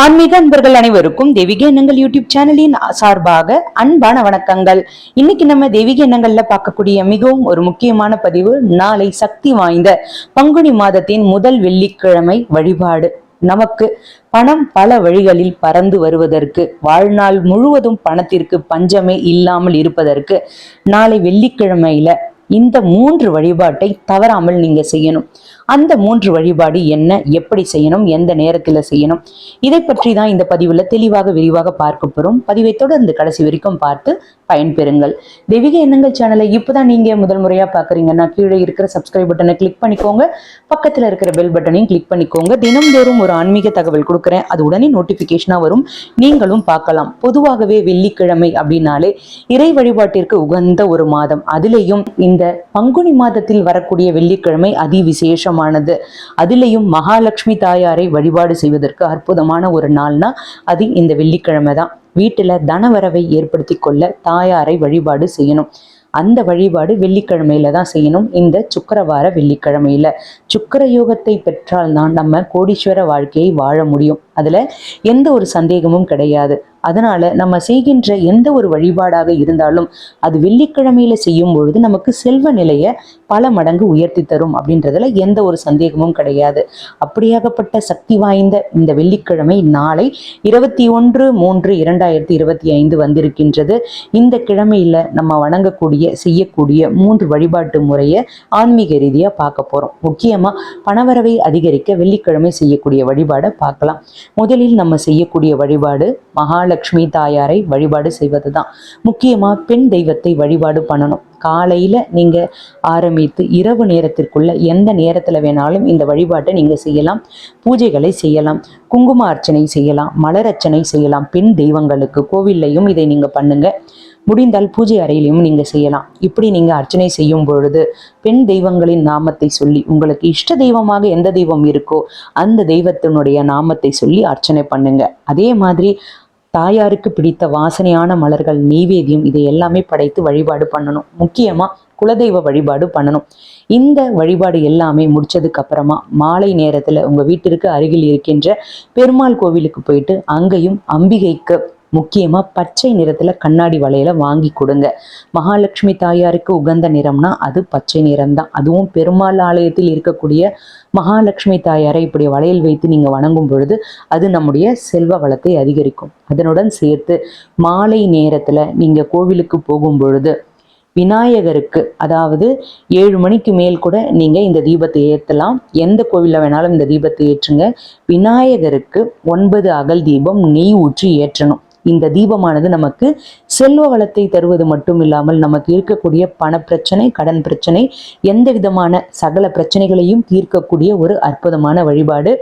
ஆன்மீக அன்பர்கள் அனைவருக்கும் தெய்வீக எண்ணங்கள் யூடியூப் சேனலின் சார்பாக அன்பான வணக்கங்கள். இன்னைக்கு நம்ம தெய்வீக எண்ணங்கள்ல பார்க்கக்கூடிய மிகவும் ஒரு முக்கியமான பதிவு நாளை சக்தி வாய்ந்த பங்குனி மாதத்தின் முதல் வெள்ளிக்கிழமை வழிபாடு. நமக்கு பணம் பல வழிகளில் பறந்து வருவதற்கு வாழ்நாள் முழுவதும் பணத்திற்கு பஞ்சமே இல்லாமல் இருப்பதற்கு நாளை வெள்ளிக்கிழமையில இந்த மூன்று வழிபாட்டை தவறாமல் நீங்க செய்யணும். அந்த மூன்று வழிபாடு என்ன எப்படி செய்யணும் எந்த நேரத்தில் செய்யணும்? இதை பற்றி தான் இந்த பதிவுல தெளிவாக விரிவாக பார்க்க போகிறோம் பதிவை தொடர்ந்து கடைசி வரைக்கும் பார்த்து பயன்பெறுங்கள். தெய்வீக எண்ணங்கள் சேனலை இப்போதான் நீங்க முதல் முறையா பாக்குறீங்கன்னா கீழே இருக்கிற சப்ஸ்கிரைப் பட்டனை கிளிக் பண்ணிக்கோங்க. பக்கத்துல இருக்கிற பெல் பட்டனையும் கிளிக் பண்ணிக்கோங்க. தினம்தோறும் ஒரு ஆன்மீக தகவல் கொடுக்குறேன். அது உடனே நோட்டிஃபிகேஷனாக வரும். நீங்களும் பார்க்கலாம். பொதுவாகவே வெள்ளிக்கிழமை அப்படின்னாலே இறை வழிபாட்டிற்கு உகந்த ஒரு மாதம். அதிலேயும் இந்த பங்குனி மாதத்தில் வரக்கூடிய வெள்ளிக்கிழமை அதி விசேஷம் அற்புதமானது. அதிலேயும் மகாலட்சுமி தாயாரை வழிபாடு செய்வதற்கு அற்புதமான ஒரு நாள்னா அது இந்த வெள்ளிக்கிழமை தான். வீட்டுல தனவரவை ஏற்படுத்தி கொள்ள தாயாரை வழிபாடு செய்யணும். அந்த வழிபாடு வெள்ளிக்கிழமையில தான் செய்யணும். இந்த சுக்கரவார வெள்ளிக்கிழமையில. சுக்கர யோகத்தை பெற்றால் தான் நம்ம கோடீஸ்வர வாழ்க்கையை வாழ முடியும். அதுல எந்த ஒரு சந்தேகமும் கிடையாது. அதனால நம்ம செய்கின்ற எந்த ஒரு வழிபாடாக இருந்தாலும் அது வெள்ளிக்கிழமையில செய்யும் பொழுது நமக்கு செல்வ நிலையை பல மடங்கு உயர்த்தி தரும் அப்படின்றதுல எந்த ஒரு சந்தேகமும் கிடையாது. அப்படியாகப்பட்ட சக்தி வாய்ந்த இந்த வெள்ளிக்கிழமை நாளை இருபத்தி ஒன்று மூன்று இரண்டாயிரத்தி இருபத்தி ஐந்து வந்திருக்கின்றது. இந்த கிழமையில நம்ம வணங்கக்கூடிய செய்யக்கூடிய மூன்று வழிபாட்டு முறையை ஆன்மீக ரீதியா பார்க்க போறோம். முக்கியமா பணவரவை அதிகரிக்க வெள்ளிக்கிழமை செய்யக்கூடிய வழிபாடை பார்க்கலாம். முதலில் நம்ம செய்யக்கூடிய வழிபாடு மகாலட்சுமி தாயாரை வழிபாடு செய்வது தான் முக்கியமா பெண் தெய்வத்தை வழிபாடு பண்ணணும். காலையில் நீங்கள் ஆரம்பித்து இரவு நேரத்திற்குள்ள எந்த நேரத்தில் வேணாலும் இந்த வழிபாட்டை நீங்கள் செய்யலாம். பூஜைகளை செய்யலாம். குங்கும அர்ச்சனை செய்யலாம். மலர் அர்ச்சனை செய்யலாம். பெண் தெய்வங்களுக்கு கோவில்லையும் இதை நீங்கள் பண்ணுங்க. முடிந்தால் பூஜை அறையிலையும் நீங்கள் செய்யலாம். இப்படி நீங்கள் அர்ச்சனை செய்யும் பொழுது பெண் தெய்வங்களின் நாமத்தை சொல்லி உங்களுக்கு இஷ்ட தெய்வமாக எந்த தெய்வம் இருக்கோ அந்த தெய்வத்தினுடைய நாமத்தை சொல்லி அர்ச்சனை பண்ணுங்க. அதே மாதிரி தாயாருக்கு பிடித்த வாசனையான மலர்கள் நெய்வேதியம் இதை எல்லாமே படைத்து வழிபாடு பண்ணணும். முக்கியமாக குலதெய்வ வழிபாடு பண்ணணும். இந்த வழிபாடு எல்லாமே முடிச்சதுக்கு அப்புறமா மாலை நேரத்தில் உங்கள் வீட்டிற்கு அருகில் இருக்கின்ற பெருமாள் கோவிலுக்கு போயிட்டு அங்கேயும் அம்பிகைக்கு முக்கியமாக பச்சை நிறத்தில் கண்ணாடி வளையலை வாங்கி கொடுங்க. மகாலட்சுமி தாயாருக்கு உகந்த நிறம்னா அது பச்சை நிறம்தான். அதுவும் பெருமாள் ஆலயத்தில் இருக்கக்கூடிய மகாலட்சுமி தாயாரை இப்படி வளையல் வைத்து நீங்கள் வணங்கும் பொழுது அது நம்முடைய செல்வ வளத்தை அதிகரிக்கும். அதனுடன் சேர்த்து மாலை நேரத்தில் நீங்கள் கோவிலுக்கு போகும் பொழுது விநாயகருக்கு அதாவது ஏழு மணிக்கு மேல் கூட நீங்கள் இந்த தீபத்தை ஏற்றலாம் எந்த கோவிலில் வேணாலும் இந்த தீபத்தை ஏற்றுங்க. விநாயகருக்கு ஒன்பது அகல் தீபம் நெய் ஊற்றி ஏற்றணும். இந்த தீபமானது நமக்கு செல்வ வளத்தை தருவது மட்டும் இல்லாமல் நமக்கு இருக்கக்கூடிய பண பிரச்சனை கடன் பிரச்சனை எந்த விதமான சகல பிரச்சனைகளையும் தீர்க்கக்கூடிய ஒரு அற்புதமான வழிபாடு.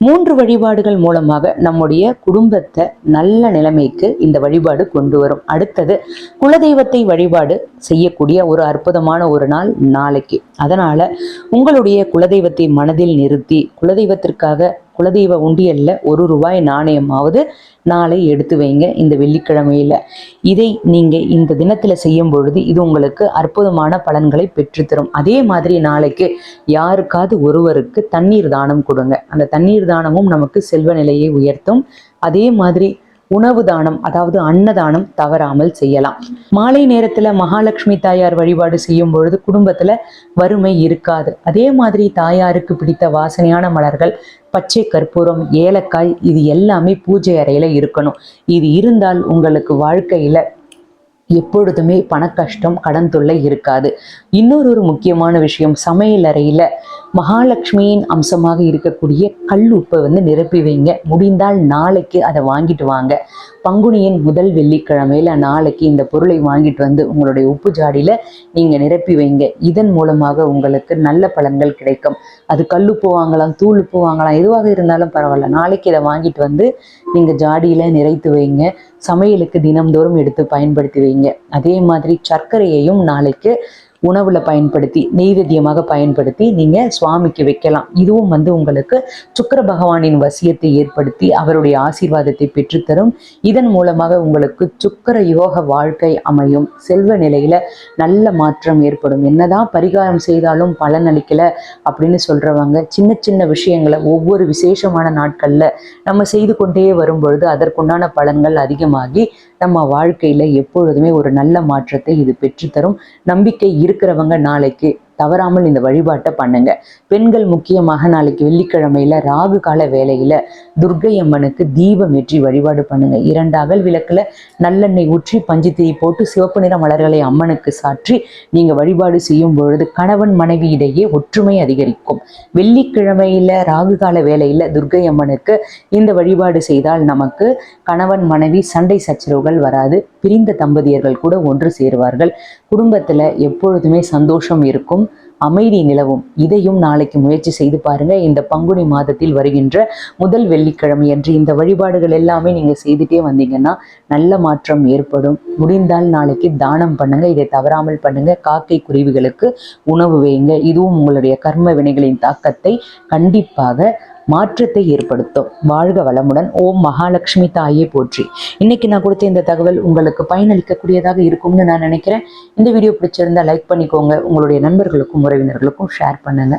மூன்று வழிபாடுகள் மூலமாக நம்முடைய குடும்பத்தை நல்ல நிலைமைக்கு இந்த வழிபாடு கொண்டு வரும். அடுத்தது குலதெய்வத்தை வழிபாடு செய்யக்கூடிய ஒரு அற்புதமான ஒரு நாள் நாளைக்கு. அதனால உங்களுடைய குலதெய்வத்தை மனதில் நிறுத்தி குலதெய்வத்திற்காக குலதெய்வ உண்டியல்ல ஒரு ரூபாய் நாணயமாவது நாளை எடுத்து வைங்க இந்த வெள்ளிக்கிழமையில. இதை நீங்க இந்த தினத்துல செய்யும் பொழுது இது உங்களுக்கு அற்புதமான பலன்களை பெற்றுத்தரும். அதே மாதிரி நாளைக்கு யாருக்காவது ஒருவருக்கு தண்ணீர் தானம் கொடுங்க. அந்த தண்ணீர் தானமும் நமக்கு செல்வ நிலையை உயர்த்தும். அதே மாதிரி உணவு தானம் அதாவது அன்னதானம் தவறாமல் செய்யலாம். மாலை நேரத்துல மகாலட்சுமி தாயார் வழிபாடு செய்யும் பொழுது குடும்பத்துல வறுமை இருக்காது. அதே மாதிரி தாயாருக்கு பிடித்த வாசனையான மலர்கள் பச்சை கற்பூரம் ஏலக்காய் இது எல்லாமே பூஜை அறையில இருக்கணும். இது இருந்தால் உங்களுக்கு வாழ்க்கையில எப்பொழுதுமே பண கஷ்டம் கடன் தொல்லை இருக்காது. இன்னொரு ஒரு முக்கியமான விஷயம் சமையல் அறையில மகாலட்சுமியின் அம்சமாக இருக்கக்கூடிய கல் உப்பை வந்து நிரப்பி வைங்க. முடிந்தால் நாளைக்கு அதை வாங்கிட்டு வாங்க. பங்குனியின் முதல் வெள்ளிக்கிழமையில நாளைக்கு இந்த பொருளை வாங்கிட்டு வந்து உங்களுடைய உப்பு ஜாடியில நீங்க நிரப்பி வைங்க. இதன் மூலமாக உங்களுக்கு நல்ல பலன்கள் கிடைக்கும். அது கல்லுப்பு வாங்கலாம் தூள் உப்பு வாங்கலாம் எதுவாக இருந்தாலும் பரவாயில்ல. நாளைக்கு இதை வாங்கிட்டு வந்து நீங்க ஜாடியில நிறைத்து வைங்க. சமையலுக்கு தினம்தோறும் எடுத்து பயன்படுத்தி வைங்க. அதே மாதிரி சர்க்கரையையும் நாளைக்கு உணவுல பயன்படுத்தி நெய்வேத்தியமாக பயன்படுத்தி நீங்க சுவாமிக்கு வைக்கலாம். இதுவும் வந்து உங்களுக்கு சுக்கிர பகவானின் வசியத்தை ஏற்படுத்தி அவருடைய ஆசீர்வாதத்தை பெற்றுத்தரும். இதன் மூலமாக உங்களுக்கு சுக்கிர யோக வாழ்க்கை அமையும். செல்வ நிலையில நல்ல மாற்றம் ஏற்படும். என்னதான் பரிகாரம் செய்தாலும் பலன் அளிக்கல அப்படின்னு சொல்றவங்க சின்ன சின்ன விஷயங்களை ஒவ்வொரு விசேஷமான நாட்கள்ல நம்ம செய்து கொண்டே வரும் பொழுது அதற்குண்டான பலன்கள் அதிகமாகி நம்ம வாழ்க்கையில் எப்பொழுதுமே ஒரு நல்ல மாற்றத்தை இது பெற்றுத்தரும். நம்பிக்கை இருக்கிறவங்க நாளைக்கு தவறாமல் இந்த வழிபாட்டை பண்ணுங்க. பெண்கள் முக்கியமாக நாளைக்கு வெள்ளிக்கிழமையில ராகு கால வேலையில துர்க்கை அம்மனுக்கு தீபம் ஏற்றி வழிபாடு பண்ணுங்க. இரண்டு அகல் விளக்குல நல்லெண்ணெய் ஊற்றி பஞ்சுத்திரி போட்டு சிவப்பு நிற மலர்களை அம்மனுக்கு சாற்றி நீங்க வழிபாடு செய்யும் பொழுது கணவன் மனைவி இடையே ஒற்றுமை அதிகரிக்கும். வெள்ளிக்கிழமையில ராகு கால வேலையில துர்க்கை அம்மனுக்கு இந்த வழிபாடு செய்தால் நமக்கு கணவன் மனைவி சண்டை சச்சரவுகள் வராது. பிரிந்த தம்பதியர்கள் கூட ஒன்று சேருவார்கள். குடும்பத்தில் எப்பொழுதுமே சந்தோஷம் இருக்கும். அமைதி நிலவும். இதையும் நாளைக்கு முயற்சி செய்து பாருங்க. இந்த பங்குனி மாதத்தில் வருகின்ற முதல் வெள்ளிக்கிழமை என்று இந்த வழிபாடுகள் எல்லாமே நீங்கள் செய்துட்டே வந்தீங்கன்னா நல்ல மாற்றம் ஏற்படும். முடிந்தால் நாளைக்கு தானம் பண்ணுங்க. இதை தவறாமல் பண்ணுங்க. காக்கை குருவிகளுக்கு உணவு வையுங்க. இதுவும் உங்களுடைய கர்ம வினைகளின் தாக்கத்தை கண்டிப்பாக மாற்றத்தை ஏற்படுத்தும். வாழ்க வளமுடன். ஓம் மகாலட்சுமி தாயே போற்றி. இன்னைக்கு நான் கொடுத்த இந்த தகவல் உங்களுக்கு பயனளிக்கக்கூடியதாக இருக்கும்னு நான் நினைக்கிறேன். இந்த வீடியோ பிடிச்சிருந்தா லைக் பண்ணிக்கோங்க. உங்களுடைய நண்பர்களுக்கும் உறவினர்களுக்கும் ஷேர் பண்ணுங்க.